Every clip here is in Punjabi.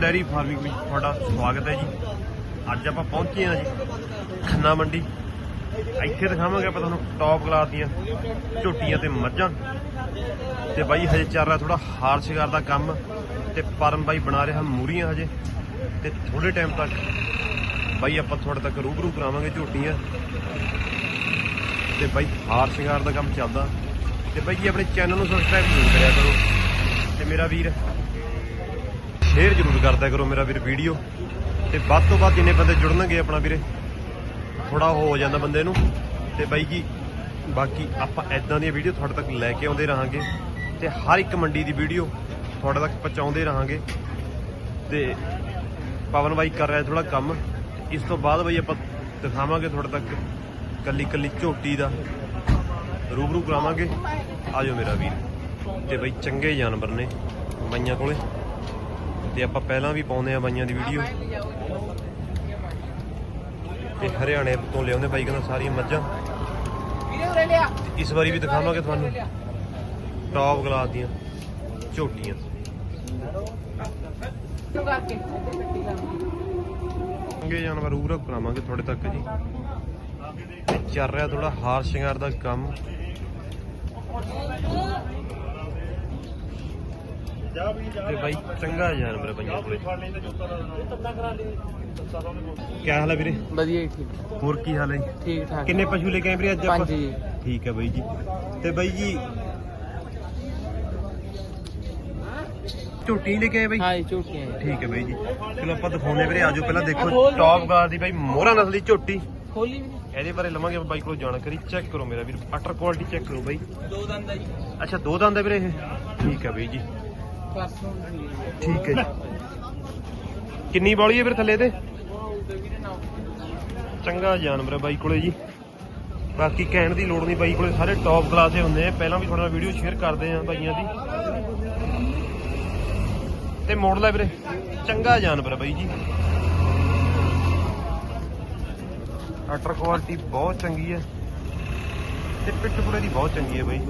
ਡੈਰੀ ਫਾਰਮਿੰਗ ਵਿੱਚ ਤੁਹਾਡਾ ਸਵਾਗਤ ਹੈ ਜੀ। ਅੱਜ ਆਪਾਂ ਪਹੁੰਚੇ ਹਾਂ ਜੀ ਖੰਨਾ ਮੰਡੀ। ਇੱਥੇ ਦਿਖਾਵਾਂਗੇ ਆਪਾਂ ਤੁਹਾਨੂੰ ਟੌਪ ਕਲਾਸ ਦੀਆਂ ਝੋਟੀਆਂ ਤੇ ਮੱਝਾਂ। ਤੇ ਬਾਈ, ਹਜੇ ਚੱਲ ਰਿਹਾ ਥੋੜਾ ਹਾਰ ਸ਼ਿੰਗਾਰ ਦਾ ਕੰਮ ਤੇ ਪਰਮ ਬਾਈ ਬਣਾ ਰਿਹਾ ਮੂਰੀਆਂ ਹਜੇ। ਤੇ ਥੋੜੇ ਟਾਈਮ ਤੱਕ ਬਾਈ ਆਪਾਂ ਤੁਹਾਡੇ ਤੱਕ ਰੂਬਰੂ ਕਰਾਵਾਂਗੇ ਝੋਟੀਆਂ। ਤੇ ਬਾਈ, ਹਾਰ ਸ਼ਿੰਗਾਰ ਦਾ ਕੰਮ ਚੱਲਦਾ। ਤੇ ਬਾਈ ਜੀ, ਆਪਣੇ ਚੈਨਲ ਨੂੰ ਸਬਸਕ੍ਰਾਈਬ ਜ਼ਰੂਰ ਕਰਿਆ ਕਰੋ। ਤੇ ਮੇਰਾ ਵੀਰ ਸ਼ੇਅਰ ਜ਼ਰੂਰ ਕਰਦਿਆ ਕਰੋ ਮੇਰਾ ਵੀਰ ਵੀਡੀਓ। ਤੇ ਵੱਧ ਤੋਂ ਵੱਧ ਜਿੰਨੇ ਬੰਦੇ ਜੁੜਨਗੇ ਆਪਣਾ ਵੀਰੇ ਥੋੜਾ ਹੋ ਜਾਂਦਾ ਬੰਦੇ ਨੂੰ। ਤੇ ਬਾਈ ਜੀ, ਬਾਕੀ ਆਪਾਂ ਐਦਾਂ ਦੀਆਂ ਵੀਡੀਓ ਤੁਹਾਡੇ ਤੱਕ ਲੈ ਕੇ ਆਉਂਦੇ ਰਹਾਂਗੇ। ਤੇ ਹਰ ਇੱਕ ਮੰਡੀ ਦੀ ਵੀਡੀਓ ਤੁਹਾਡੇ ਤੱਕ ਪਹੁੰਚਾਉਂਦੇ ਰਹਾਂਗੇ। ਤੇ ਪਵਨ ਬਾਈ ਕਰ ਰਿਹਾ ਥੋੜਾ ਕੰਮ। ਇਸ ਤੋਂ ਬਾਅਦ ਬਾਈ ਆਪਾਂ ਦਿਖਾਵਾਂਗੇ ਤੁਹਾਡੇ ਤੱਕ ਕੱਲੀ ਕੱਲੀ ਝੋਟੀ ਦਾ। ਰੂਬਰੂ ਕਰਾਵਾਂਗੇ। ਆਜੋ ਮੇਰਾ ਵੀਰ। ਤੇ ਬਾਈ ਚੰਗੇ ਜਾਨਵਰ ਨੇ ਬਾਈਆਂ ਕੋਲੇ। ਤੇ ਆਪਾਂ ਪਹਿਲਾਂ ਵੀ ਪਾਉਂਦੇ ਆ ਬਾਈਆਂ ਦੀ ਵੀਡੀਓ ਤੇ ਹਰਿਆਣੇ ਤੋਂ ਲਿਆਉਂਦੇ ਬਾਈ ਕਹਿੰਦਾ ਸਾਰੀਆਂ ਮੱਝਾਂ। ਇਸ ਵਾਰੀ ਵੀ ਦਿਖਾਵਾਂਗੇ ਤੁਹਾਨੂੰ। ਟੌਪ ਗਲਾਸ ਦੀਆਂ ਝੋਟੀਆਂ। ਚੰਗੇ ਜਾਨਵਰ ਰੂਬਰੂ ਕਰਾਵਾਂਗੇ ਤੁਹਾਡੇ ਤੱਕ ਜੀ। ਚੱਲ ਰਿਹਾ ਥੋੜਾ ਹਾਰ ਸ਼ਿੰਗਾਰ ਦਾ ਕੰਮ। ਤੇ ਬਾਈ ਚੰਗਾ ਜਾਨਵਰ ਪੰਜਾਂ ਕੋਲੇ ਕੀ ਹਾਲ ਹੈ ਵੀਰੇ? ਵਧੀਆ ਠੀਕ। ਹੋਰ ਕੀ ਹਾਲ ਹੈ? ਠੀਕ ਠਾਕ। ਕਿੰਨੇ ਪਸ਼ੂ ਲੈ ਕੇ ਆਏ ਵੀਰੇ ਅੱਜ ਆਪਾਂ? ਪੰਜ ਜੀ ਠੀਕ ਹੈ ਬਾਈ ਜੀ। ਤੇ ਬਾਈ ਜੀ ਝੋਟੀ ਲੈ ਕੇ ਆਏ ਬਾਈ? ਹਾਂ ਜੀ ਠੀਕ ਹੈ ਬਾਈ ਜੀ। ਚਲੋ ਆਪਾਂ ਦਿਖਾਉਂਦੇ ਵੀਰੇ ਆਜੋ ਪਹਿਲਾਂ ਦੇਖੋ ਟੌਪ ਗਾਰ ਦੀ ਬਾਈ ਮੋਹਰਾ ਨਸਲ ਦੀ ਝੋਟੀ। ਖੋਲੀ ਵੀ ਇਹਦੇ ਬਾਰੇ ਲਵਾਂਗੇ ਬਾਈ ਕੋਲੋਂ ਜਾਣਕਾਰੀ। ਚੈੱਕ ਕਰੋ ਮੇਰਾ ਵੀਰ ਅਟਰ ਕੁਆਲਿਟੀ ਚੈੱਕ ਕਰੋ ਬਾਈ। ਦੋ ਦੰਦ ਆ ਜੀ। ਅੱਛਾ ਦੋ ਦੰਦ ਹੈ ਵੀਰੇ ਇਹ? ਠੀਕ ਹੈ ਬਾਈ ਜੀ। ਪਰਸੋਂ ਠੀਕ ਹੈ ਜੀ। ਕਿੰਨੀ ਬੋਲੀ ਹੈ ਵੀਰੇ ਥੱਲੇ ਤੇ? ਚੰਗਾ ਜਾਨਵਰ ਹੈ ਬਾਈ ਕੋਲੇ ਜੀ। ਬਾਕੀ ਕਹਿਣ ਦੀ ਲੋੜ ਨਹੀਂ ਬਾਈ ਕੋਲੇ, ਸਾਰੇ ਟੌਪ ਕਲਾਸ ਦੇ ਹੁੰਦੇ ਆ। ਪਹਿਲਾਂ ਵੀ ਤੁਹਾਡੇ ਨਾਲ ਵੀਡੀਓ ਸ਼ੇਅਰ ਕਰਦੇ ਆ ਬਾਈਆਂ ਦੀ। ਤੇ ਮੋੜ ਲੈ ਵੀਰੇ। ਚੰਗਾ ਜਾਨਵਰ ਹੈ ਬਾਈ ਜੀ। ਅਟਰ ਕੁਆਲਿਟੀ ਬਹੁਤ ਚੰਗੀ ਹੈ। ਤੇ ਪਿੱਠ ਪੁੜੇ ਦੀ ਬਹੁਤ ਚੰਗੀ ਹੈ ਬਾਈ।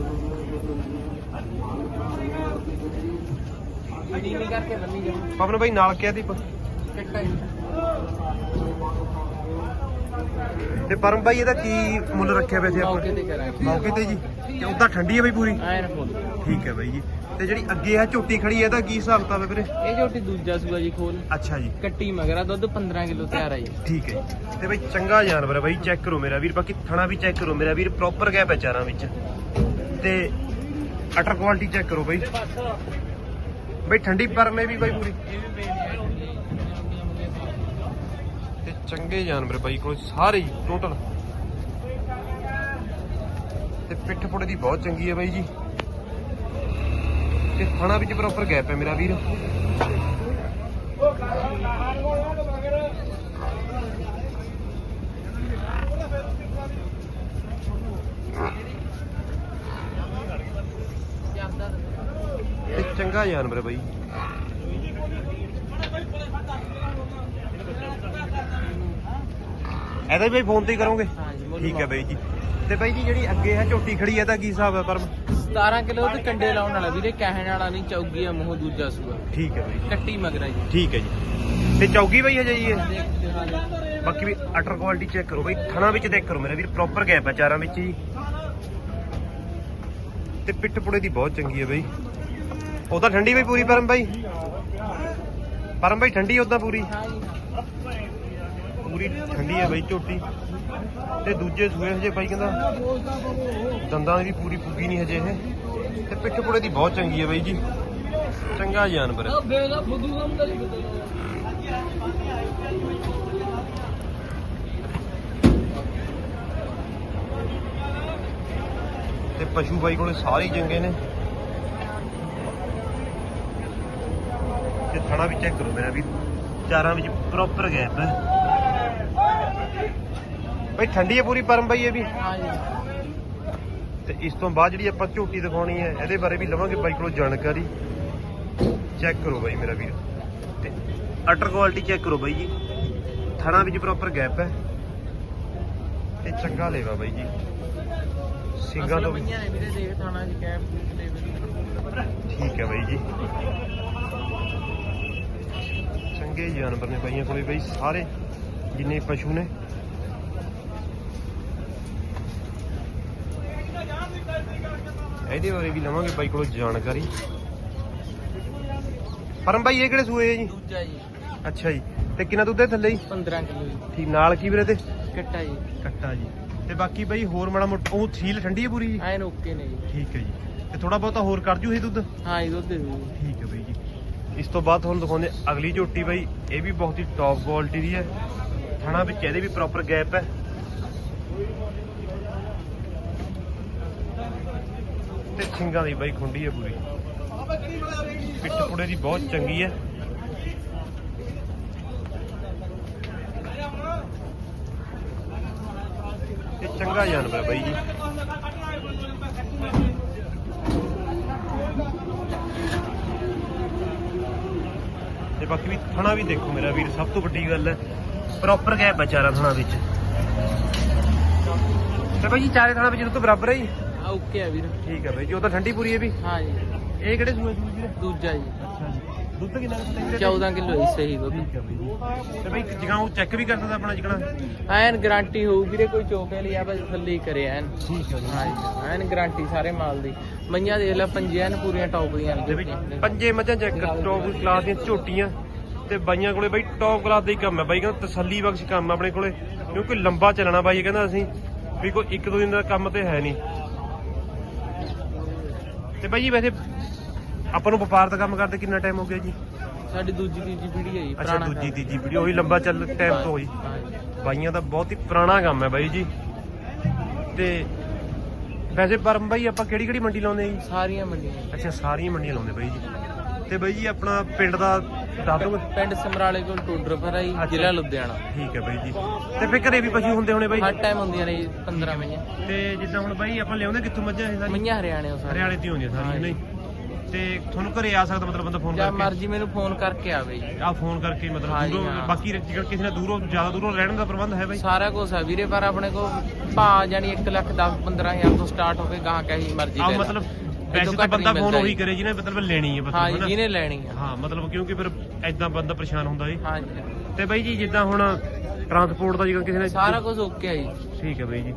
ਅੜੀ ਨਹੀਂ ਕਰਕੇ ਬੰਨੀ ਜਾ ਪਵਨ ਬਾਈ ਨਾਲ ਕਿਹਾ ਦੀ ਕਿੱਟਾ ਜੀ ਤੇ ਪਰਮ ਬਾਈ ਇਹਦਾ ਕੀ ਮੁੱਲ ਰੱਖਿਆ ਵੈਸੇ ਮੌਕੇ ਆਪਾਂ ਤੇ ਕਰਾਂਗੇ। ਮੌਕੇ ਤੇ ਜੀ। ਤੇ ਉਦਾਂ ਠੰਡੀ ਹੈ ਬਾਈ ਪੂਰੀ? ਐਨ ਫੁੱਲ ਠੀਕ ਹੈ ਬਾਈ ਜੀ। ਤੇ ਜਿਹੜੀ ਅੱਗੇ ਆ ਝੋਟੀ ਖੜੀ ਹੈ ਇਹਦਾ ਕੀ ਹਿਸਾਬ ਕਿਤਾਬ ਹੈ ਵੀਰੇ? ਇਹ ਝੋਟੀ ਦੂਜਾ ਸੂਆ ਜੀ ਖੋਲ। ਅੱਛਾ ਜੀ। ਕੱਟੀ ਮਗਰਾ ਦੁੱਧ 15 ਕਿਲੋ ਤਿਆਰ ਆ ਜੀ। ਠੀਕ ਹੈ। ਤੇ ਬਾਈ ਚੰਗਾ ਜਾਨਵਰ ਹੈ ਬਾਈ ਚੈੱਕ ਕਰੋ ਮੇਰਾ ਵੀਰ ਬਾਕੀ ਥਣਾ ਵੀ ਚੈੱਕ ਕਰੋ ਮੇਰਾ ਵੀਰ ਪ੍ਰੋਪਰ ਗੈਪ ਹੈ ਚਾਰਾਂ ਵਿੱਚ। ਤੇ ਅਟਰ ਕੁਆਲਿਟੀ ਚੈੱਕ ਕਰੋ ਬਾਈ। ਬਾਈ ਠੰਡੀ ਪਰਮੇ ਵੀ ਬਾਈ ਪੂਰੀ। ਤੇ ਚੰਗੇ ਜਾਨਵਰ ਬਾਈ ਕੋਲ ਸਾਰੇ ਟੋਟਲ ਤੇ ਪਿੱਠ ਪੁੜੇ ਦੀ ਬਹੁਤ ਚੰਗੀ ਹੈ ਬਾਈ ਜੀ। ਤੇ ਥਣਾ ਵਿੱਚ ਪ੍ਰੋਪਰ ਗੈਪ ਹੈ ਮੇਰਾ ਵੀਰ ਤੇ ਚੰਗਾ ਜਾਨਵਰ ਬਾਈ। ਇਹਦਾ ਵੀ ਫੋਨ ਤੇ ਹੀ ਕਰੋਗੇ। ਠੀਕ ਹੈ ਬਾਈ ਜੀ। ਤੇ ਬਾਈ ਜੀ ਜਿਹੜੀ ਅੱਗੇ ਹੈ ਝੋਟੀ ਖੜੀ ਹੈ ਤਾਂ ਕੀ ਹਿਸਾਬ ਹੈ ਪਰਮ? 17 ਕਿਲੋ ਤੇ ਕੰਡੇ ਲਾਉਣ ਵਾਲਾ ਵੀਰੇ ਕਹਿਣ ਵਾਲਾ ਨਹੀਂ ਚੌਗੀ ਆ ਮੂੰਹ ਦੂਜਾ ਸੂਆ। ਠੀਕ ਹੈ ਬਾਈ ਕੱਟੀ ਮਗਰਾ ਜੀ। ਠੀਕ ਹੈ ਜੀ। ਤੇ ਚੌਗੀ ਬਾਈ ਹਜੇ ਜੀ ਇਹ। ਬਾਕੀ ਵੀ ਅਟਰ ਕੁਆਲਿਟੀ ਚੈੱਕ ਕਰੋ ਬਾਈ। ਥਣਾ ਵਿੱਚ ਚੈੱਕ ਕਰੋ ਮੇਰਾ ਵੀਰ ਪ੍ਰੋਪਰ ਗੈਪ ਹੈ ਚਾਰਾਂ ਵਿੱਚ ਜੀ। ਤੇ ਪਿੱਠ ਪੁੜੇ ਦੀ ਬਹੁਤ ਚੰਗੀ ਹੈ ਬਾਈ। ਉਹ ਤਾਂ ਠੰਡੀ ਬਈ ਪੂਰੀ ਪਰਮ ਬਾਈ? ਪਰਮ ਬਾਈ ਠੰਡੀ ਉਦਾਂ ਪੂਰੀ? ਪੂਰੀ ਠੰਡੀ ਹੈ ਬਾਈ ਝੋਟੀ। ਤੇ ਦੂਜੇ ਸੂਏ ਹਜੇ ਬਾਈ ਕਹਿੰਦਾ ਦੰਦਾਂ ਦੀ ਵੀ ਪੂਰੀ ਪੁੱਗੀ ਨਹੀਂ ਹਜੇ ਇਹ। ਤੇ ਪਿੱਠ ਪੁੜੇ ਦੀ ਬਹੁਤ ਚੰਗੀ ਹੈ ਬਾਈ ਜੀ। ਚੰਗਾ ਜਾਨਵਰ। ਤੇ ਪਸ਼ੂ ਬਾਈ ਕੋਲੇ ਸਾਰੇ ਚੰਗੇ ਨੇ। ਤੇ ਥਣਾ ਵੀ ਚੈੱਕ ਕਰੋ ਮੇਰਾ ਵੀ ਚਾਰਾਂ ਵਿੱਚ ਪ੍ਰੋਪਰ ਗੈਪ ਹੈ। ਬਈ ਠੰਡੀ ਹੈ ਪੂਰੀ ਪਰਮ ਬਾਈ ਇਹ ਵੀ। ਤੇ ਇਸ ਤੋਂ ਬਾਅਦ ਜਿਹੜੀ ਆਪਾਂ ਝੋਟੀ ਦਿਖਾਉਣੀ ਹੈ ਇਹਦੇ ਬਾਰੇ ਵੀ ਲਵਾਂਗੇ ਬਾਈ ਕੋਲੋਂ ਜਾਣਕਾਰੀ। ਚੈੱਕ ਕਰੋ ਬਾਈ ਮੇਰਾ ਵੀਰ। ਤੇ ਅਟਰ ਕੁਆਲਿਟੀ ਚੈੱਕ ਕਰੋ ਬਾਈ ਜੀ। ਥਣਾ ਵਿੱਚ ਪ੍ਰੋਪਰ ਗੈਪ ਹੈ। ਤੇ ਚੰਗਾ ਲੇਵਾ ਬਾਈ ਜੀ। ਸਿੰਘਾਂ ਤੋਂ ਠੀਕ ਹੈ ਬਾਈ ਜੀ। ਚੰਗੇ ਜਾਨਵਰ ਨੇ ਬਾਈਆਂ ਕੋਲੇ ਬਈ ਸਾਰੇ ਜਿੰਨੇ ਪਸ਼ੂ ਨੇ। ਇਹਦੇ ਬਾਰੇ ਵੀ ਲਵਾਂਗੇ ਬਾਈ ਕੋਲੋਂ ਜਾਣਕਾਰੀ। ਪਰਮ ਬਾਈ ਇਹ ਕਿਹੜੇ ਸੂਏ ਜੀ? ਦੂਜਾ ਜੀ। ਅੱਛਾ ਜੀ। ਤੇ ਕਿੰਨਾ ਦੁੱਧ ਹੈ ਥੱਲੇ ਜੀ? 15 ਕਿਲੋ ਜੀ। ਠੀਕ ਨਾਲ ਕੀ ਵੀਰੇ ਤੇ? ਕੱਟਾ ਜੀ। ਕੱਟਾ ਜੀ। ਤੇ ਬਾਕੀ ਬਾਈ ਹੋਰ ਮਾੜਾ ਮੋਟਾ ਉਹ ਸੀਲ ਠੰਡੀ ਹੈ ਪੂਰੀ ਜੀ? ਐਨ ਓਕੇ ਨੇ ਜੀ। ਠੀਕ ਹੈ ਜੀ। ਤੇ ਥੋੜਾ ਬਹੁਤਾ ਹੋਰ ਕਰ ਜੂ ਇਹ ਦੁੱਧ? ਹਾਂ ਜੀ ਦੁੱਧ ਦੇ ਠੀਕ ਹੈ ਬਾਈ ਜੀ। ਇਸ ਤੋਂ ਬਾਅਦ ਤੁਹਾਨੂੰ ਦਿਖਾਉਂਦੇ ਅਗਲੀ ਝੋਟੀ ਬਾਈ, ਇਹ ਵੀ ਬਹੁਤ ਹੀ ਟੌਪ ਕੁਆਲਿਟੀ ਦੀ ਹੈ। ਥਣਾ ਵਿੱਚ ਇਹਦੇ ਵੀ ਪ੍ਰੋਪਰ ਗੈਪ ਹੈ। ਤੇ ਸਿੰਗਾਂ ਦੀ ਬਾਈ ਖੁੰਡੀ ਹੈ ਪੂਰੀ। ਪਿੱਠ ਪੁੜੇ ਦੀ ਬਹੁਤ ਚੰਗੀ ਹੈ। ਇਹ ਚੰਗਾ ਜਾਨਵਰ ਹੈ ਬਾਈ ਜੀ। ਬਾਕੀ ਵੀ ਥਣਾ ਵੀ ਦੇਖੋ ਮੇਰਾ ਵੀਰ ਸਭ ਤੋਂ ਵੱਡੀ ਗੱਲ ਹੈ ਪ੍ਰੋਪਰ ਗੈਪ ਹੈ ਚਾਰਾਂ ਥਣਾ ਵਿੱਚ। ਤੇ ਜੀ ਚਾਰੇ ਥਣਾ ਵਿੱਚ ਦੁੱਧ ਬਰਾਬਰ ਹੈ ਜੀ? ਆ ਓਕੇ ਆ ਵੀਰ। ਠੀਕ ਹੈ ਬਾਈ ਜੀ ਉਹ ਤਾਂ ਠੰਡੀ ਪੂਰੀ ਹੈ ਵੀ। ਹਾਂ ਜੀ। ਇਹ ਕਿਹੜੇ ਸੂਏ ਸੂਏ ਵੀਰੇ ਦੂਜਾ ਜੀ। ਅੱਛਾ। ਦੁੱਧ ਕਿੰਨਾ ਕੁ ਵੀਰੇ 14 ਕਿਲੋ ਹੀ ਸਹੀ ਦੁੱਧ। ਠੀਕ ਹੈ ਬਾਈ ਤੇ ਬਾਈ ਚੈੱਕ ਵੀ ਕਰ ਸਕਦਾ ਆਪਣਾ ਜਿਗਣਾ ਐਨ ਗਾਰੰਟੀ ਹੋਊ ਵੀਰੇ ਕੋਈ ਚੋਕੇ ਲਈ ਆ ਬਸ ਥੱਲੇ ਹੀ ਕਰੇ ਐਨ। ਠੀਕ ਹੈ ਐਨ ਗਾਰੰਟੀ ਸਾਰੇ ਮਾਲ ਦੀ। ਮਈਆਂ ਦੇਖ ਲੈ ਪੰਜੇ ਐਨ ਪੂਰੀਆਂ ਟੌਪ ਦੀਆਂ ਝੋਟੀਆਂ। ਪੰਜੇ ਮੱਝਾਂ ਚੈੱਕ ਟੌਪ ਕਲਾਸ ਦੀਆਂ ਝੋਟੀਆਂ। ਤੇ ਬਾਈਆਂ ਕੋਲੇ ਬਾਈ ਟੌਪ ਕਲਾਸ ਦਾ ਹੀ ਕੰਮ ਹੈ ਬਾਈ ਕਹਿੰਦਾ ਤਸੱਲੀ ਬਖਸ਼ ਕੰਮ ਆਪਣੇ ਕੋਲੇ। ਕਿਉਂਕਿ ਲੰਬਾ ਚੱਲਣਾ ਬਾਈ ਕਹਿੰਦਾ ਅਸੀਂ ਵੀ ਕੋਈ ਇੱਕ ਦੋ ਦਿਨ ਦਾ ਕੰਮ ਤੇ ਹੈ ਨਹੀਂ। ਤੇ ਬਾਈ ਜੀ ਵੈਸੇ ਆਪਾਂ ਨੂੰ ਵਪਾਰ ਦਾ ਕੰਮ ਕਰਦੇ ਕਿੰਨਾ ਟਾਈਮ ਹੋ ਗਿਆ ਜੀ? ਸਾਡੀ ਦੂਜੀ ਤੀਜੀ ਪੀੜ੍ਹੀ ਹੈ ਜੀ ਅੱਛਾ ਪੁਰਾਣਾ ਦੂਜੀ। ਤੀਜੀ ਵੀਡੀਓ ਉਹੀ ਲੰਬਾ ਚੱਲ ਟਾਈਮ ਤੋਂ ਹੋਈ ਹਾਂ। ਬਾਈਆਂ ਦਾ ਬਹੁਤ ਹੀ ਪੁਰਾਣਾ ਕੰਮ ਹੈ ਬਾਈ ਜੀ। ਤੇ ਵੈਸੇ ਪਰਮ ਬਾਈ ਆਪਾਂ ਕਿਹੜੀ ਕਿਹੜੀ ਮੰਡੀ ਲਾਉਂਦੇ ਆ ਜੀ? ਸਾਰੀਆਂ ਮੰਡੀਆਂ ਅੱਛਾ ਸਾਰੀਆਂ ਮੰਡੀਆਂ ਲਾਉਂਦੇ ਬਾਈ ਜੀ। ਤੇ ਬਾਈ ਜੀ ਆਪਣਾ ਪਿੰਡ ਦਾ ਦੱਸ ਪਿੰਡ ਸਮਰਾਲੇ ਕੋਲ ਟੋਡਰ ਪਰ ਆਈ ਅੱਛਾ। ਜ਼ਿਲ੍ਹਾ ਲੁਧਿਆਣਾ। ਠੀਕ ਹੈ ਬਾਈ ਜੀ। ਤੇ ਫਿਰ ਘਰੇ ਵੀ ਪਸ਼ੂ ਹੁੰਦੇ ਹੋਣੇ ਬਾਈ? ਹਰ ਟਾਈਮ ਹੁੰਦੀਆਂ ਨੇ ਜੀ 15 ਮਈਆਂ ਤੇ ਜਿੱਦਾਂ ਹੁਣ ਬਾਈ ਆਪਾਂ ਲਿਆਉਂਦੇ ਕਿੱਥੋਂ ਮੱਝਾਂ ਇਹ ਸਾਰੀਆਂ? ਮਈਆਂ ਹਰਿਆਣੇ ਉਹ ਸਾਰੇ ਹਰਿਆਣੇ ਤੋਂ ਹੀ ਹੁੰਦੀਆਂ ਸਾਰੀਆਂ। ਨਹੀਂ? ਤੇ ਤੁਹਾਨੂੰ ਘਰੇ ਆ ਸਕਦਾ ਮਤਲਬ ਬੰਦਾ ਫੋਨ ਜਾਂ ਕਰਕੇ? ਮਰਜ਼ੀ ਮੈਨੂੰ ਫੋਨ ਕਰਕੇ ਆਵੇ ਜੀ। ਆ ਫੋਨ ਕਰਕੇ ਮਤਲਬ ਹਾਂਜੀ, ਦੂਰੋਂ ਹਾਂ। ਬਾਕੀ ਜਿਹੜਾ ਕਿਸੇ ਨੇ ਦੂਰੋਂ ਜ਼ਿਆਦਾ ਦੂਰੋਂ ਰਹਿਣ ਦਾ ਪ੍ਰਬੰਧ ਹੈ ਬਾਈ? ਸਾਰਾ ਕੁਝ ਹੈ ਵੀਰੇ ਪਰ ਆਪਣੇ ਕੋਲ ਭਾ ਜਾਨੀ 1 ਲੱਖ 10 15000 ਤੋਂ ਸਟਾਰਟ ਹੋ ਕੇ ਗਾਂ ਕਹੀ ਮਰਜ਼ੀ ਆ। ਮਤਲਬ ਵੈਸੇ ਤੋਂ ਘੱਟ ਬੰਦਾ ਨਹੀਂ ਫੋਨ ਮਿਲਦਾ ਉਹੀ ਜੀ। ਕਰੇ ਜਿਹਨੇ ਮਤਲਬ ਲੈਣੀ ਹੈ ਹਾਂ ਜੀ ਹਨਾ? ਜਿਹਨੇ ਲੈਣੀ ਆ। ਹਾਂ ਮਤਲਬ ਕਿਉਂਕਿ ਫਿਰ ਐਦਾਂ ਬੰਦਾ ਪਰੇਸ਼ਾਨ ਹੁੰਦਾ ਏ ਹਾਂ ਜੀ ਤੇ ਬਾਈ ਜੀ ਜਿੱਦਾਂ ਹੁਣ ਟਰਾਂਸਪੋਰਟ ਦਾ ਜਿਹੜਾ ਕਿਸੇ ਨੇ ਸਾਰਾ ਕੁਝ ਓਕੇ ਆ ਜੀ। ਠੀਕ ਹੈ ਬਾਈ ਜੀ।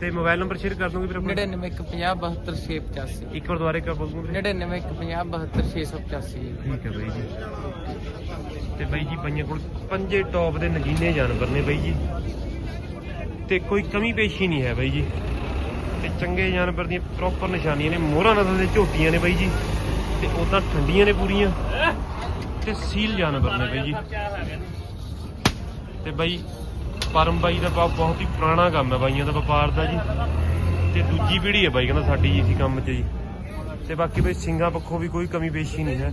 ਤੇ ਮੋਬਾਈਲ ਨੰਬਰ ਸ਼ੇਅਰ ਕਰ ਦੋਗੇ ਫਿਰ ਆਪਣਾ? 99150 ਇੱਕ ਵਾਰ ਦੁਬਾਰੇ ਕਰ ਬੋਲੂਗੇ 99150 ਠੀਕ ਹੈ ਬਾਈ ਜੀ। ਤੇ ਬਾਈ ਜੀ ਬਾਈਆਂ ਕੋਲ ਪੰਜੇ ਟੌਪ ਦੇ ਨਗੀਨੇ ਜਾਨਵਰ ਨੇ ਬਾਈ ਜੀ। ਤੇ ਕੋਈ ਕਮੀ ਪੇਸ਼ੀ ਨਹੀਂ ਹੈ ਬਾਈ ਜੀ। ਤੇ ਚੰਗੇ ਜਾਨਵਰ ਦੀਆਂ ਪ੍ਰੋਪਰ ਨਿਸ਼ਾਨੀਆਂ ਨੇ ਮੋਹਰਾ ਨਸਲ ਦੇ ਝੋਟੀਆਂ ਨੇ ਬਾਈ ਜੀ। ਤੇ ਉਦਾਂ ਠੰਡੀਆਂ ਨੇ ਪੂਰੀਆਂ। ਤੇ ਸੀਲ ਜਾਨਵਰ ਨੇ ਬਾਈ ਜੀ। ਤੇ ਬਾਈ ਪਰਮ ਬਾਈ ਦਾ ਬਹੁਤ ਹੀ ਪੁਰਾਣਾ ਕੰਮ ਹੈ ਬਾਈਆਂ ਦਾ ਵਪਾਰ ਦਾ ਜੀ। ਤੇ ਦੂਜੀ ਪੀੜ੍ਹੀ ਹੈ ਬਾਈ, ਕਹਿੰਦਾ ਸਾਡੀ ਜੀ ਇਸੀ ਕੰਮ 'ਚ ਜੀ। ਤੇ ਬਾਕੀ ਬਈ ਸਿੰਘਾਂ ਪੱਖੋਂ ਵੀ ਕੋਈ ਕਮੀ ਪੇਸ਼ੀ ਨਹੀਂ ਹੈ।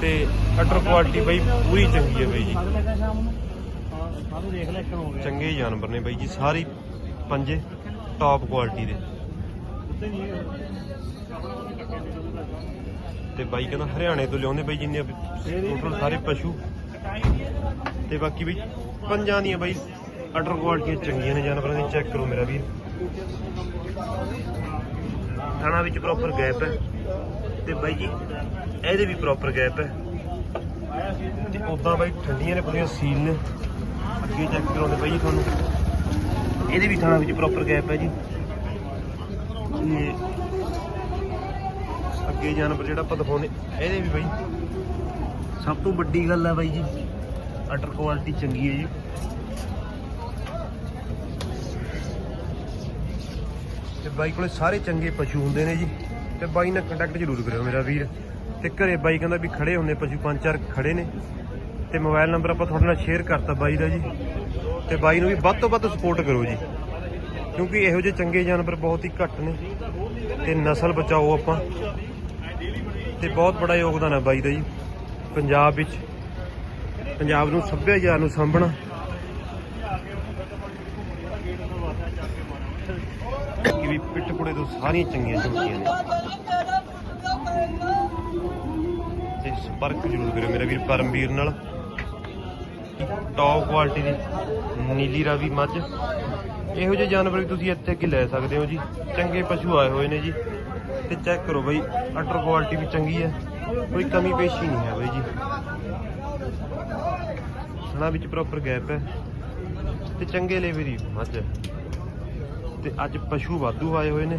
ਤੇ ਅਟਰ ਕੁਆਲਿਟੀ ਬਈ ਪੂਰੀ ਚੰਗੀ ਹੈ ਬਈ ਜੀ। ਚੰਗੇ ਜਾਨਵਰ ਨੇ ਬਾਈ ਜੀ, ਸਾਰੇ ਹੀ ਪੰਜੇ ਟੌਪ ਕੁਆਲਿਟੀ ਦੇ। ਤੇ ਬਾਈ ਕਹਿੰਦਾ ਹਰਿਆਣੇ ਤੋਂ ਲਿਆਉਂਦੇ ਬਈ ਜਿੰਨੇ ਟੋਟਲ ਸਾਰੇ ਪਸ਼ੂ। ਤੇ ਬਾਕੀ ਬਈ ਪੰਜਾਂ ਦੀਆਂ ਬਾਈ। ਅਟਰ ਕੁਆਲਿਟੀਆਂ ਚੰਗੀਆਂ ਨੇ ਜਾਨਵਰਾਂ ਦੀ। ਚੈੱਕ ਕਰੋ ਮੇਰਾ ਵੀਰ। ਥਾਣਾ ਵਿੱਚ ਪ੍ਰੋਪਰ ਗੈਪ ਹੈ। ਤੇ ਬਾਈ ਜੀ, ਇਹਦੇ ਵੀ ਪ੍ਰੋਪਰ ਗੈਪ ਹੈ। ਤੇ ਉਦਾਂ ਬਾਈ ਠੰਡੀਆਂ ਨੇ, ਪੂਰੀਆਂ ਸੀਲ ਨੇ। ਅੱਗੇ ਚੈੱਕ ਕਰਾਉਂਦੇ ਬਾਈ ਜੀ ਤੁਹਾਨੂੰ। ਇਹਦੇ ਵੀ ਥਾਣਾ ਵਿੱਚ ਪ੍ਰੋਪਰ ਗੈਪ ਹੈ ਜੀ। ਤੇ ਅੱਗੇ ਜਾਨਵਰ ਜਿਹੜਾ ਆਪਾਂ ਦਿਖਾਉਂਦੇ, ਇਹਦੇ ਵੀ ਬਾਈ। ਸਭ ਤੋਂ ਵੱਡੀ ਗੱਲ ਹੈ ਬਾਈ ਜੀ ਅਟਰ ਕੁਆਲਿਟੀ ਚੰਗੀ ਹੈ ਜੀ। ਬਾਈ ਕੋਲੇ ਸਾਰੇ ਚੰਗੇ ਪਸ਼ੂ ਹੁੰਦੇ ਨੇ ਜੀ। ਤੇ ਬਾਈ ਨਾਲ ਕੰਟੈਕਟ ਜ਼ਰੂਰ ਕਰਿਓ ਮੇਰਾ ਵੀਰ। ਤੇ ਘਰੇ ਬਾਈ ਕਹਿੰਦਾ ਵੀ ਖੜੇ ਹੁੰਦੇ, ਪਸ਼ੂ ਪੰਜ ਚਾਰ ਖੜੇ ਨੇ। ਤੇ ਮੋਬਾਈਲ ਨੰਬਰ ਆਪਾਂ ਤੁਹਾਡੇ ਨਾਲ ਸ਼ੇਅਰ ਕਰਤਾ ਬਾਈ ਦਾ ਜੀ। ਤੇ ਬਾਈ ਨੂੰ ਵੀ ਵੱਧ ਤੋਂ ਵੱਧ ਸਪੋਰਟ ਕਰੋ ਜੀ। ਕਿਉਂਕਿ ਇਹੋ ਜਿਹੇ ਚੰਗੇ ਜਾਨਵਰ ਬਹੁਤ ਹੀ ਘੱਟ ਨੇ। ਤੇ ਨਸਲ ਬਚਾਓ ਆਪਾਂ। ਤੇ ਬਹੁਤ ਬੜਾ ਯੋਗਦਾਨ ਹੈ ਬਾਈ ਦਾ ਜੀ। ਪੰਜਾਬ ਵਿੱਚ। ਪੰਜਾਬ ਨੂੰ ਸੱਭਿਆਚਾਰ ਨੂੰ ਸਾਂਭਣਾ ਕਿ ਵੀ ਤੋਂ ਸਾਰੀਆਂ ਚੰਗੀਆਂ ਝੋਟੀਆਂ ਨੇ। ਤੇ ਸੰਪਰਕ ਜ਼ਰੂਰ ਕਰਿਓ ਮੇਰਾ ਵੀਰ ਪਰਮਵੀਰ ਨਾਲ। ਟੌਪ ਕੁਆਲਿਟੀ ਦੀ ਨੀਲੀ ਰਾਵੀ ਮੱਝ। ਇਹੋ ਜਿਹੇ ਜਾਨਵਰ ਵੀ ਤੁਸੀਂ ਇੱਥੇ ਅੱਗੇ ਲੈ ਸਕਦੇ ਹੋ ਜੀ। ਚੰਗੇ ਪਸ਼ੂ ਆਏ ਹੋਏ ਨੇ ਜੀ। ਤੇ ਚੈੱਕ ਕਰੋ ਬਈ ਅਟਰ ਕੁਆਲਿਟੀ ਵੀ ਚੰਗੀ ਹੈ। ਕੋਈ ਕਮੀ ਪੇਸ਼ੀ ਨਹੀਂ ਹੈ ਬਈ ਜੀ। ਥਣਾ ਵਿੱਚ ਪ੍ਰੋਪਰ ਗੈਪ ਹੈ। ਤੇ ਚੰਗੇ ਲੇਵੇ ਦੀ ਮੱਝ ਤੇ ਅੱਜ ਪਸ਼ੂ ਵਾਧੂ ਆਏ ਹੋਏ ਨੇ।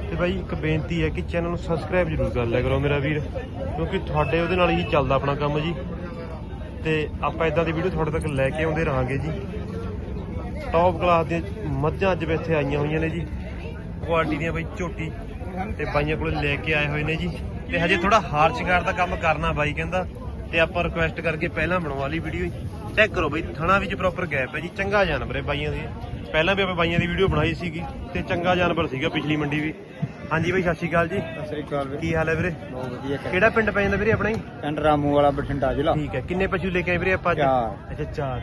ਤੇ ਬਾਈ, ਇੱਕ ਬੇਨਤੀ ਹੈ ਕਿ ਚੈਨਲ ਨੂੰ ਸਬਸਕ੍ਰਾਈਬ ਜ਼ਰੂਰ ਕਰ ਲਿਆ ਕਰੋ ਮੇਰਾ ਵੀਰ, ਕਿਉਂਕਿ ਤੁਹਾਡੇ ਉਹਦੇ ਨਾਲ ਹੀ ਚੱਲਦਾ ਆਪਣਾ ਕੰਮ ਜੀ। ਤੇ ਆਪਾਂ ਇਦਾਂ ਦੀ ਵੀਡੀਓ ਤੁਹਾਡੇ ਤੱਕ ਲੈ ਕੇ ਆਉਂਦੇ ਰਹਾਂਗੇ ਜੀ। ਟੌਪ ਕਲਾਸ ਦੀਆਂ ਮੱਝਾਂ ਅੱਜ ਇੱਥੇ ਆਈਆਂ ਹੋਈਆਂ ਨੇ ਜੀ। ਕੁਆਲਿਟੀ ਦੀਆਂ ਬਾਈ ਝੋਟੀ ਤੇ ਬਾਈਆਂ ਕੋਲ ਲੈ ਕੇ ਆਏ ਹੋਏ ਨੇ ਜੀ। ਤੇ ਹਜੇ ਥੋੜਾ ਹਾਰ ਸ਼ਿੰਗਾਰ ਦਾ ਕੰਮ ਕਰਨਾ ਬਾਈ ਕਹਿੰਦਾ। ਤੇ ਆਪਾਂ ਰਿਕੁਐਸਟ ਕਰਕੇ ਪਹਿਲਾਂ ਬਣਵਾ ਲਈ ਵੀਡੀਓ ਚੈੱਕ ਕਰੋ ਬਾਈ, ਥਣਾ ਵਿੱਚ ਪ੍ਰੋਪਰ ਗੈਪ ਹੈ ਜੀ। ਚੰਗਾ ਜਾਨਵਰ ਹੈ ਬਾਈਆਂ ਦੀ ਪਹਿਲਾਂ ਵੀ ਆਪਾਂ ਬਾਈਆਂ ਦੀ ਵੀਡੀਓ ਬਣਾਈ ਸੀਗੀ ਤੇ ਚੰਗਾ ਜਾਨਵਰ ਸੀਗਾ ਪਿਛਲੀ ਮੰਡੀ ਵੀ। ਹਾਂਜੀ ਬਾਈ ਸਤਿ ਸ਼੍ਰੀ ਅਕਾਲ ਜੀ। ਸਤਿ ਸ੍ਰੀ ਅਕਾਲ ਵੀਰੇ। ਕੀ ਹਾਲ ਹੈ ਵੀਰੇ? ਬਹੁਤ ਵਧੀਆ ਕਿਹੜਾ ਪਿੰਡ ਪੈ ਜਾਂਦਾ ਵੀਰੇ ਆਪਣਾ ਹੀ ਪਿੰਡ ਰਾਮੂ ਵਾਲਾ ਬਠਿੰਡਾ ਜ਼ਿਲ੍ਹਾ। ਠੀਕ ਹੈ ਕਿੰਨੇ ਪਸ਼ੂ ਲੈ ਕੇ ਆਏ ਵੀਰੇ ਆਪਾਂ ਅੱਜ? ਚਾਰ। ਅੱਛਾ ਚਾਰ।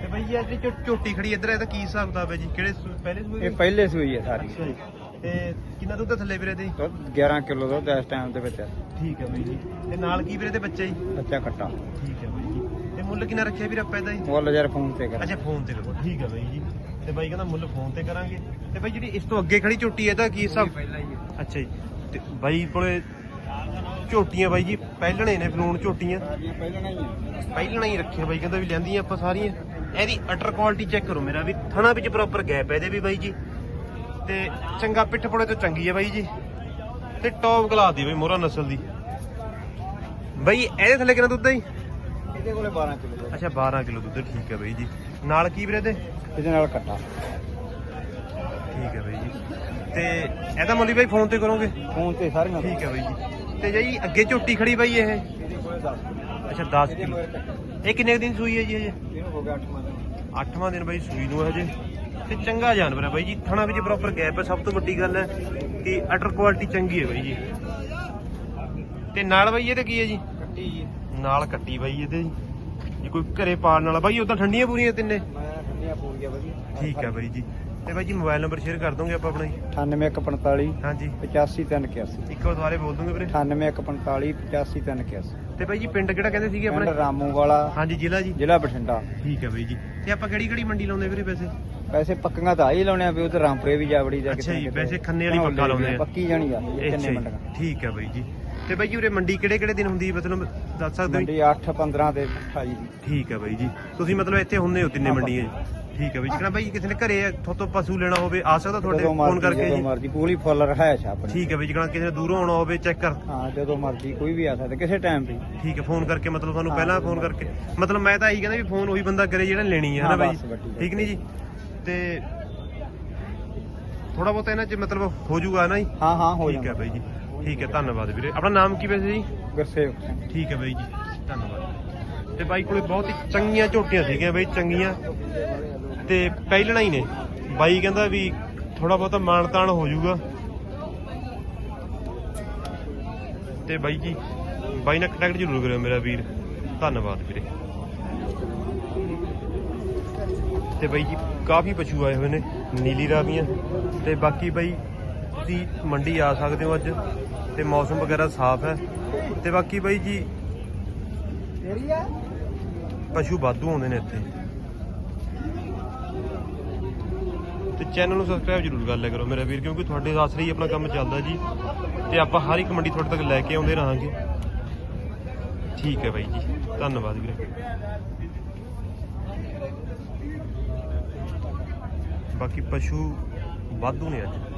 ਤੇ ਬਾਈ ਇਹ ਜਿਹੜੀ ਝੋ- ਝੋਟੀ ਖੜੀ ਇੱਧਰ ਇਹਦਾ ਕੀ ਹਿਸਾਬ ਕਿਤਾਬ ਹੈ ਜੀ? ਕਿਹੜੇ ਸੂ- ਪਹਿਲੇ ਸੂਏ ਇਹ ਪਹਿਲੇ ਸੂਈ ਹੈ ਸਾਰੀ। ਅੱਛਾ ਜੀ। ਤੇ ਕਿੰਨਾ ਦੁੱਧ ਥੱਲੇ ਵੀਰੇ ਦੇ ਦੁੱਧ 11 ਕਿਲੋ ਦੁੱਧ ਇਸ ਟਾਈਮ ਦੇ ਵਿੱਚ। ਹੈ। ਠੀਕ ਹੈ ਬਾਈ ਜੀ। ਤੇ ਨਾਲ ਕੀ ਵੀਰੇ ਦੇ ਬੱਚੇ ਜੀ? ਬੱਚਾ ਕੱਟਾ। ਠੀਕ ਹੈ ਬਾਈ ਜੀ। ਤੇ ਮੁੱਲ ਕਿੰਨਾ ਰੱਖਿਆ ਵੀਰੇ ਆਪਾਂ ਇਹਦਾ ਜੀ? ਮੁੱਲ ਯਾਰ ਫੋਨ ਤੇ ਕਰ। ਅੱਛਾ ਫੋਨ ਤੇ ਕਰੋ ਠੀਕ ਹੈ ਬਾਈ ਜੀ। ਤੇ ਬਾਈ ਕਹਿੰਦਾ ਮੁੱਲ ਫੋਨ ਤੇ ਕਰਾਂਗੇ। ਤੇ ਬਾਈ ਜਿਹੜੀ ਇਸ ਤੋਂ ਅੱਗੇ ਖੜੀ ਝੋਟੀ ਹੈ ਇਹਦਾ ਕੀ ਹਿਸਾਬ ਅੱਛਾ ਜੀ। ਤੇ ਬਾਈ ਕੋਲੇ ਝੋਟੀਆਂ ਬਾਈ ਜੀ ਪਹਿਲਣੇ ਨੇ ਫਲੂਣ ਝੋਟੀਆਂ। ਹੀ। ਪਹਿਲਣਾ ਹੀ ਰੱਖਿਆ ਬਾਈ ਕਹਿੰਦਾ ਵੀ ਲੈਂਦੀਆਂ ਆਪਾਂ ਸਾਰੀਆਂ। ਇਹਦੀ ਅਟਰ ਕੁਆਲਿਟੀ ਚੈੱਕ ਕਰੋ ਮੇਰਾ ਵੀ। ਥਣਾ ਵਿੱਚ ਪ੍ਰੋਪਰ ਗੈਪ ਹੈ ਇਹਦੇ ਵੀ ਬਾਈ ਜੀ। ਤੇ ਚੰਗਾ ਪਿੱਠ ਪੁੜੇ ਤੋਂ ਚੰਗੀ ਹੈ ਬਾਈ ਜੀ। ਤੇ ਟੌਪ ਕਲਾਸ ਦੀ ਬਾਈ ਮੋਹਰਾ ਨਸਲ ਦੀ। ਬਾਈ ਇਹਦੇ ਥੱਲੇ ਕਿੰਨਾ ਦੁੱਧ ਹੈ ਜੀ? ਇਹਦੇ ਕੋਲੇ 12 ਕਿਲੋ ਅੱਛਾ 12 ਕਿਲੋ ਦੁੱਧ ਠੀਕ ਹੈ ਬਾਈ ਜੀ। ਨਾਲ ਕੀ ਵੀਰੇ ਇਹਦੇ? ਇਹਦੇ ਨਾਲ ਕੱਟਾ। ਠੀਕ ਹੈ ਬਾਈ ਜੀ। ਤੇ ਇਹਦਾ ਮੁੱਲ ਬਾਈ ਫੋਨ ਤੇ ਕਰੋਗੇ? ਫੋਨ ਤੇ ਸਾਰੀਆਂ ਠੀਕ ਹੈ ਬਾਈ ਜੀ। ਤੇ ਜੀ ਅੱਗੇ ਝੋਟੀ ਖੜੀ ਬਾਈ ਇਹ? ਇਹਦੇ ਕੋਲੇ। 10 ਅੱਛਾ 10 ਕਿਲੋ। ਇਹ ਕਿੰਨੇ ਦਿਨ ਸੂਈ ਹੈ ਜੀ ਹਜੇ ਇਹਨੂੰ ਹੋ ਗਿਆ 8 ਮਹੀਨੇ ਅੱਠਵਾਂ ਦਿਨ ਬਾਈ ਸੂਈ ਨੂੰ ਹਜੇ। ਤੇ ਚੰਗਾ ਜਾਨਵਰ ਹੈ ਬਾਈ ਜੀ। ਥਣਾ ਵਿੱਚ ਪ੍ਰੋਪਰ ਗੈਪ ਹੈ। ਸਭ ਤੋਂ ਵੱਡੀ ਗੱਲ ਹੈ ਕਿ ਅਟਰ ਕੁਆਲਿਟੀ ਚੰਗੀ ਹੈ ਬਾਈ ਜੀ। ਤੇ ਨਾਲ ਬਾਈ ਇਹਦੇ ਕੀ ਹੈ ਜੀ? ਕੱਟੀ ਜੀ। ਨਾਲ ਕੱਟੀ ਬਾਈ ਇਹਦੇ ਜੀ। ਜੇ ਕੋਈ ਘਰੇ ਪਾਲਣ ਵਾਲਾ ਬਾਈ ਤਾਂ ਠੰਡੀਆਂ ਪੂਰੀਆਂ ਤਿੰਨੇ। ਮੈਂ ਠੰਡੀਆਂ ਪੂਰੀਆਂ ਵਧੀਆ। ਠੀਕ ਹੈ ਬਾਈ ਜੀ। ਤੇ ਬਾਈ ਜੀ ਮੋਬਾਈਲ ਨੰਬਰ ਸ਼ੇਅਰ ਕਰ ਦੋਗੇ ਆਪਾਂ ਆਪਣਾ ਜੀ? 98145 ਹਾਂਜੀ। 85381 ਇੱਕ ਵਾਰ ਦੁਬਾਰੇ ਬੋਲ ਦੋਗੇ ਵੀਰੇ। 98145 85381 ਤੇ ਬਾਈ ਜੀ ਪਿੰਡ ਕਿਹੜਾ ਕਹਿੰਦੇ ਸੀਗੇ ਪਿੰਡ ਆਪਣੇ? ਰਾਮੂ ਵਾਲਾ ਹਾਂਜੀ ਜ਼ਿਲ੍ਹਾ ਜੀ। ਜ਼ਿਲ੍ਹਾ ਬਠਿੰਡਾ। ਠੀਕ ਹੈ ਬਾਈ ਜੀ। ਤੇ ਆਪਾਂ ਕਿਹੜੀ ਕਿਹੜੀ ਮੰਡੀ ਲਾਉਂਦੇ ਵੀਰੇ ਵੈਸੇ ਵੈਸੇ ਪੱਕੀਆਂ ਤਾਂ ਆ ਹੀ ਲਾਉਣੇ ਆ ਵੀ ਉਧਰ ਰਾਮਪੁਰੇ ਵੀ ਜਾ ਵੜੀ ਜਾ ਅੱਛਾ ਜੀ, ਕਿਤੇ। ਵੈਸੇ ਖੰਨੇ ਵਾਲੀ ਪੱਕਾ ਲਾਉਂਦੇ ਆ। ਪੱਕੀ ਜਾਣੀ ਆ ਇਹ ਅੱਛਾ ਜੀ, ਮੰਡੀਆਂ। ਠੀਕ ਹੈ ਬਾਈ ਜੀ। ਤੇ ਬਾਈ ਉਰੇ ਮੰਡੀ ਕਿਹੜੇ ਕਿਹੜੇ ਦਿਨ ਹੁੰਦੀ ਹੈ? ਮਤਲਬ ਦੱਸ ਸਕਦੇ ਹੋ ਜੀ? ਮੰਡੀ 8 15 ਤੇ 28 ਦੀ। ਠੀਕ ਹੈ ਬਾਈ ਜੀ। ਤੁਸੀਂ ਮਤਲਬ ਇੱਥੇ ਹੁੰਦੇ ਹੋ ਤਿੰਨੇ ਮੰਡੀਆਂ 'ਚ? ਠੀਕ ਹੈ ਬਾਈ ਜੀ। ਕਿਹੜਾ ਬਾਈ ਕਿਸੇ ਨੇ ਘਰੇ ਥੋਤੋਂ ਪਸ਼ੂ ਲੈਣਾ ਹੋਵੇ ਆ ਸਕਦਾ ਤੁਹਾਡੇ ਜਦੋਂ ਫੋਨ ਮਰਜ਼ੀ ਕਰਕੇ ਜਦੋਂ ਜੀ ਮਰਜ਼ੀ। ਪੂਰੀ ਫੁੱਲ ਰਹਾਇਸ਼ ਆ ਆਪਣੀ। ਠੀਕ ਹੈ ਬਾਈ ਜੀ। ਕਿਹੜਾ ਕਿਸੇ ਨੇ ਦੂਰੋਂ ਆਉਣਾ ਹੋਵੇ ਚੈੱਕ ਕਰ। ਹਾਂ ਜਦੋਂ ਮਰਜ਼ੀ ਕੋਈ ਵੀ ਆ ਸਕਦਾ ਕਿਸੇ ਟਾਈਮ ਵੀ ਠੀਕ ਹੈ ਫੋਨ ਕਰਕੇ ਮਤਲਬ ਤੁਹਾਨੂੰ ਹਾਂ, ਪਹਿਲਾਂ ਫੋਨ ਕਰਕੇ। ਮਤਲਬ ਮੈਂ ਤਾਂ ਇਹੀ ਕਹਿੰਦਾ ਵੀ ਫੋਨ ਉਹੀ ਬੰਦਾ ਕਰੇ ਜਿਹੜਾ ਲੈਣੀ ਹੈ ਨਾ ਹਾਂ, ਬਾਈ ਬਸ ਵੱਡੀ ਗੱਲ। ਠੀਕ ਨਹੀਂ ਜੀ? ਤੇ ਥੋੜਾ ਬਹੁਤ ਇਹਨਾਂ 'ਚ ਮਤਲਬ ਹੋ ਜਾਊਗਾ ਨਾ ਜੀ? ਹਾਂ ਹਾਂ ਹੋ ਠੀਕ ਹੈ ਜਾਂਦਾ। ਬਾਈ ਜੀ। ਠੀਕ ਹੈ ਧੰਨਵਾਦ ਵੀਰੇ। ਆਪਣਾ ਨਾਮ ਕੀ ਵੈਸੇ ਜੀ? ਗੁਰਸੇਵਕ ਸਿੰਘ ਠੀਕ ਹੈ ਬਾਈ ਜੀ ਧੰਨਵਾਦ। ਤੇ ਬਾਈ ਕੋਲੇ ਬਹੁਤ ਹੀ ਚੰਗੀਆਂ ਝੋਟੀਆਂ ਸੀਗੀਆਂ ਬਾਈ ਚੰਗੀਆਂ। ਤੇ ਪਹਿਲਣਾ ਹੀ ਨੇ। ਬਾਈ ਕਹਿੰਦਾ ਵੀ ਥੋੜਾ ਬਹੁਤਾ ਮਾਣ ਤਾਣ ਹੋ ਜਾਊਗਾ। ਤੇ ਬਾਈ ਜੀ ਬਾਈ ਨਾਲ ਕੰਟੈਕਟ ਜ਼ਰੂਰ ਕਰਿਓ ਮੇਰਾ ਵੀਰ। ਧੰਨਵਾਦ ਵੀਰੇ। ਤੇ ਬਾਈ ਜੀ ਕਾਫੀ ਪਸ਼ੂ ਆਏ ਹੋਏ ਨੇ ਨੀਲੀ ਰਾਵੀਆਂ। ਤੇ ਬਾਕੀ ਬਾਈ ਤੁਸੀਂ ਮੰਡੀ ਆ ਸਕਦੇ ਹੋ ਅੱਜ। ਤੇ ਮੌਸਮ ਵਗੈਰਾ ਸਾਫ਼ ਹੈ। ਤੇ ਬਾਕੀ ਬਾਈ ਜੀ, ਪਸ਼ੂ ਵਾਧੂ ਆਉਂਦੇ ਨੇ ਇੱਥੇ। ਤੇ ਚੈਨਲ ਨੂੰ ਸਬਸਕ੍ਰਾਈਬ ਜ਼ਰੂਰ ਕਰ ਲਿਆ ਕਰੋ ਮੇਰਾ ਵੀਰ, ਕਿਉਂਕਿ ਤੁਹਾਡੇ ਆਸਰੇ ਹੀ ਆਪਣਾ ਕੰਮ ਚੱਲਦਾ ਜੀ। ਤੇ ਆਪਾਂ ਹਰ ਇੱਕ ਮੰਡੀ ਤੁਹਾਡੇ ਤੱਕ ਲੈ ਕੇ ਆਉਂਦੇ ਰਹਾਂਗੇ। ਠੀਕ ਹੈ ਬਾਈ ਜੀ, ਧੰਨਵਾਦ ਵੀਰੇ। ਬਾਕੀ ਪਸ਼ੂ ਵਾਧੂ ਨੇ ਅੱਜ।